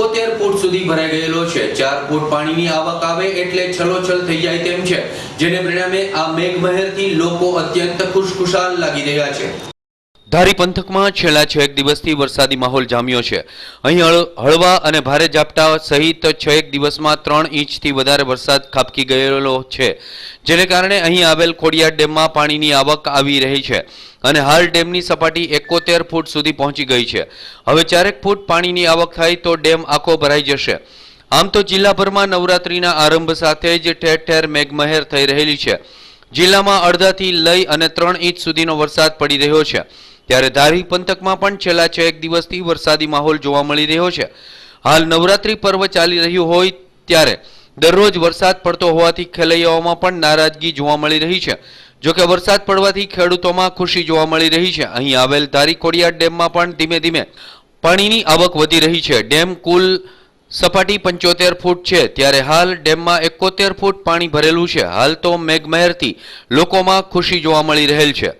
એકોતેર ફૂટ સુધી ભરાઈ ગયેલો છે. ચાર ફૂટ પાણીની આવક આવે એટલે છલોછલ થઈ જાય તેમ છે. જેને પરિણામે આ મેઘમહેરથી લોકો અત્યંત ખુશખુશાલ લાગી રહ્યા છે. ધારી પંથકમાં છેલ્લા છ એક દિવસથી વરસાદી માહોલ જામ્યો છે. અહીં હળ- હળવા અને ભારે ઝાપટા સહિત છ એક દિવસમાં ત્રણ ઇંચથી વધારે વરસાદ ખાબકી ગયેલો છે, જેને કારણે અહીં આવેલ ખોડિયાર ડેમમાં પાણીની આવક આવી રહી છે અને હાલ ડેમની સપાટી એકોતેર ફૂટ સુધી પહોંચી ગઈ છે. હવે ચારેક ફૂટ પાણીની આવક થાય તો ડેમ આખો ભરાઈ જશે. આમ તો જિલ્લાભરમાં નવરાત્રીના આરંભ સાથે જ ઠેર ઠેર મેઘમહેર થઈ રહેલી છે. જિલ્લામાં અડધાથી લઈ અને ત્રણ ઇંચ સુધીનો વરસાદ પડી રહ્યો છે. ત્યારે ધારી પંથકમાં પણ છેલ્લા છ એક દિવસથી વરસાદી માહોલ જોવા મળી રહ્યો છે. હાલ નવરાત્રી પર્વ ચાલી રહ્યું હોય ત્યારે દરરોજ વરસાદ પડતો હોવાથી ખેલૈયાઓમાં પણ નારાજગી જોવા મળી રહી છે. જોકે વરસાદ પડવાથી ખેડૂતોમાં ખુશી જોવા મળી રહી છે. અહીં આવેલ ધારી કોડિયા ડેમમાં પણ ધીમે ધીમે પાણીની આવક વધી રહી છે. ડેમ કુલ સપાટી પંચોતેર ફૂટ છે. ત્યારે હાલ ડેમમાં એકોતેર ફૂટ પાણી ભરેલું છે. હાલ તો મેઘમહેરથી લોકોમાં ખુશી જોવા મળી રહેલ છે.